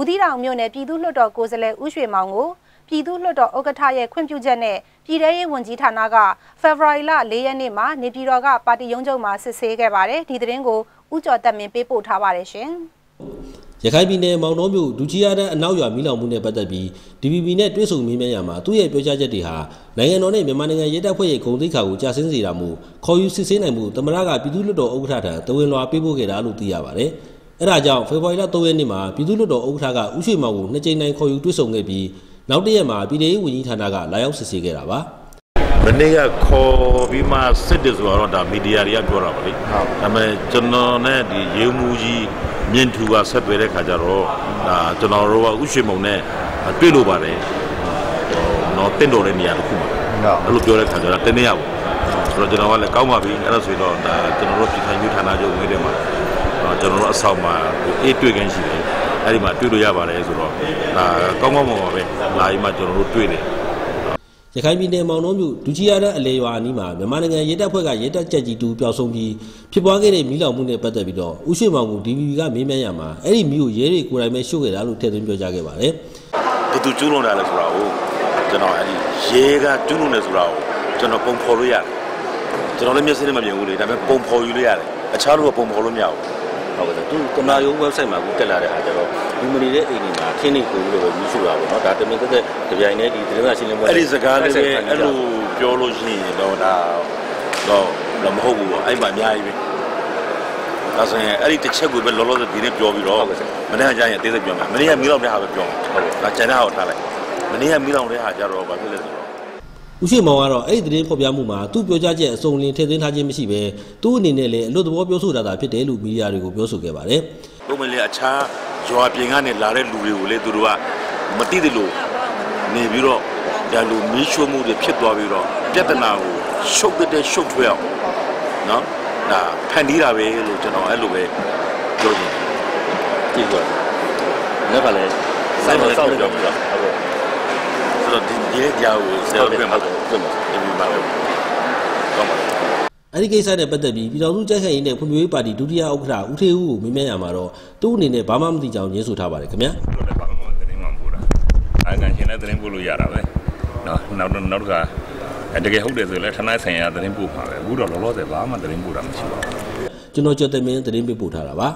ဘူးသီးတောင်မြို့နယ်ပြည်သူ့လွှတ်တော်ကိုယ်စားလှယ်ဦးရွှေမောင်ကိုပြည်သူ့လွှတ်တော်ဥက္ကဋ္ဌရဲ့ခွင့်ပြုချက်နဲ့ပြည်ထရေးဝန်ကြီးဌာနကဖေဖော်ဝါရီလ၄ရက်နေ့မှာနေပြည်တော်ကပါတီရုံးချုပ်မှာစစ်ဆေးခဲ့ပါတယ်ဒီသတင်းကိုဦးကျော်တက်မင်းပေးပို့ထားပါတယ်ရှင်ရခိုင်ပြည်နယ်မောင်နှောမြို့ဒူချီယာတဲ့အနောက်ရွာမိလောင်မှုနဲ့ပတ်သက်ပြီး DPP နဲ့တွဲဆုံမေးမြန်းရမှာသူ့ရဲ့ပြောကြားချက်တွေဟာနိုင်ငံတော်နဲ့မြန်မာနိုင်ငံရဲတပ်ဖွဲ့ရဲ့ဂုဏ်သိက္ခာကိုကြာဆင်းစေတာမို့ခေါ်ယူစစ်ဆေးနိုင်မှုသမရကပြည်သူ့လွှတ်တော်ဥက္ကဋ္ဌထံတဝင်လွှာပေးပို့ခဲ့တာလို့သိရပါတယ်။ အဲဒါကြောင့်ဖေဖော်ဝါရီလ3ရက်နေ့မှာပြည်သူ့လွှတ်တော်ဥက္ကဋ္ဌကဥရှိမောင်ကိုနှစ်ကြိမ်နိုင်ခေါ်ယူတွဲဆုံခဲ့ပြီးနောက်တရက်မှာပြည်ထောင်ဝန်ကြီးဌာနကလာရောက်စစ်ဆေးခဲ့တာပါမနေ့ကခေါ်ပြီးမှစစ်တယ်ဆိုတော့ဒါမီဒီယာတွေကပြောတာပါလေဒါပေမဲ့ကျွန်တော်နဲ့ဒီရေမှုကြီးမြင့်ထူကဆက်သွယ်တဲ့ခါကျတော့ဒါကျွန်တော်တို့ကဥရှိမုံနဲ့တွေ့လို့ပါတယ်တော့တင့်တော်တဲ့နေရာတစ်ခုမှာအဲ့လိုပြောတဲ့ခါကျတော့တင်းနေရပါဆိုတော့ကျွန်တော်ကလည်းကောင်းပါပြီအဲ့ဒါဆိုရင်တော့ဒါကျွန်တော်တို့ပြည်ထိုင်ယူဌာနချုပ်ဝင်တဲ့မှာ ကျွန်တော်တို့အဆောင်မှာအေးတွေ့ခင်းရှိတယ်အဲ့ဒီမှာတွေ့လို့ရပါတယ်ဆိုတော့ဒါကောင်းကောင်းပါပါပဲလာပြီးမှကျွန်တော်တို့တွေ့တယ်ရခိုင်ပြည်နယ်မောင်နှောမြို့ဒူချီယာတဲ့အလေရွာအနီးမှာမြန်မာနိုင်ငံရဲတပ်ဖွဲ့ကရဲတပ်ကြက်ကြီးတူပျောက်ဆုံးပြီးဖြစ်ပွားခဲ့တဲ့မိလောင်မှုနဲ့ပတ်သက်ပြီးတော့ဦးရွှေမောင်ကို DVB ကမေးမြန်းရမှာအဲ့ဒီမြို့ရဲတွေကိုယ်တိုင်ပဲရှုပ်ခဲ့တာလို့ထည့်သွင်းပြောကြားခဲ့ပါတယ်။ဘယ်သူကျူးလွန်တယ်လဲဆိုတာကိုကျွန်တော်အဲ့ဒီရဲကကျူးလွန်တယ်ဆိုတာကိုကျွန်တော်ပုံဖော်လို့ရတယ်။ကျွန်တော်လည်းမျက်စိနဲ့မမြင်ဘူးလေဒါပေမဲ့ပုံဖော်ယူလို့ရတယ်။အခြားလူကပုံဖော်လို့မရဘူး။ ဟုတ်ကဲ့သူကမာယုံ website မှာကိုတက်လာတဲ့အားကျတော့လူမနေတဲ့အိမ်တွေမှာခင်းနေကိုလို့ပဲမြည်ဆိုတာပေါ့နော်ဒါတမင်သက်သက်ကြပြိုင်နဲ့ဒီသတင်းစာရှင်းလင်းပွဲအဲ့ဒီစကားလေးပဲအဲ့လိုပြောလို့ရှိရင်တော့ဒါတော့တော့မဟုတ်ဘူးပေါ့အဲ့မှာအများကြီးပဲဒါဆိုရင်အဲ့ဒီတစ်ချက်ကိုပဲလောလောဆယ်ဒီနေ့ပြောပြီးတော့မနေ့ကကြာရင်အသေးစိတ်ပြောမယ်မနေ့ကမီးလောက်တဲ့ဟာပဲပြောမယ်ဟုတ်ကဲ့ဒါကျန်တဲ့ဟာကိုထားလိုက်မနေ့ကမီးလောက်တဲ့ဟာကြတော့ဘာဖြစ်လဲဆိုတော့ ဦးရှိမောင်ကတော့အဲ့ဒီသတင်းဖော်ပြမှုမှာသူ့ပြောကြားချက်အစုံလင်ထည့်သွင်းထားခြင်းမရှိဘဲသူ့အနေနဲ့လည်းအလွတ်သဘောပြောဆိုတာသာဖြစ်တယ်လို့မီဒီယာတွေကိုပြောဆိုခဲ့ပါတယ်။ဘုံမလေးအခြားရွာပြင်ကနေလာတဲ့လူတွေကိုလည်းသူတို့ကမသိတယ်လို့နေပြီးတော့ဒါလိုမီးရှို့မှုတွေဖြစ်သွားပြီးတော့ပြဿနာကိုရှုပ်တဲ့ရှုပ်ထွေးအောင်နော်ဒါဖန်တီးတာပဲလို့ကျွန်တော်အဲ့လိုပဲပြောချင်တယ်။ဒီကွာ။လည်းကလည်းစိုက်မစောက်ပြောပြီးတော့ဟုတ်ကဲ့ ဆိုတော့ဒီဒီကြောင်ကိုဆရာပြန်မှာပြန်မှာဒီမှာပဲကောင်းပါအဲ့ဒီကိစ္စနဲ့ပတ်သက်ပြီးပြည်တော်စုကြက်ခိုင်ရေးနဲ့ဖွံ့ဖြိုးရေးပါတီဒုတိယဥက္ကဋ္ဌဦးထေဦးကိုမေးမြန်းရမှာတော့သူ့အနေနဲ့ဘာမှမသိကြောင်းညင်းဆိုထားပါတယ်ခင်ဗျာဟုတ်တယ်ဘာမှမသတင်းမှမပို့တာအဲကန်ရှင်လည်းသတင်းပို့လို့ရတာပဲနော်နောက်တော့နောက်တစ်ခါတကယ်ဟုတ်တယ်ဆိုရင်လည်းဌာနဆိုင်ရာသတင်းပို့မှာပဲအခုတော့လောလောဆယ်ဘာမှသတင်းပို့တာမရှိပါဘူးကျွန်တော်ကြက်သမင်းသတင်းပေးပို့ထားတာပါ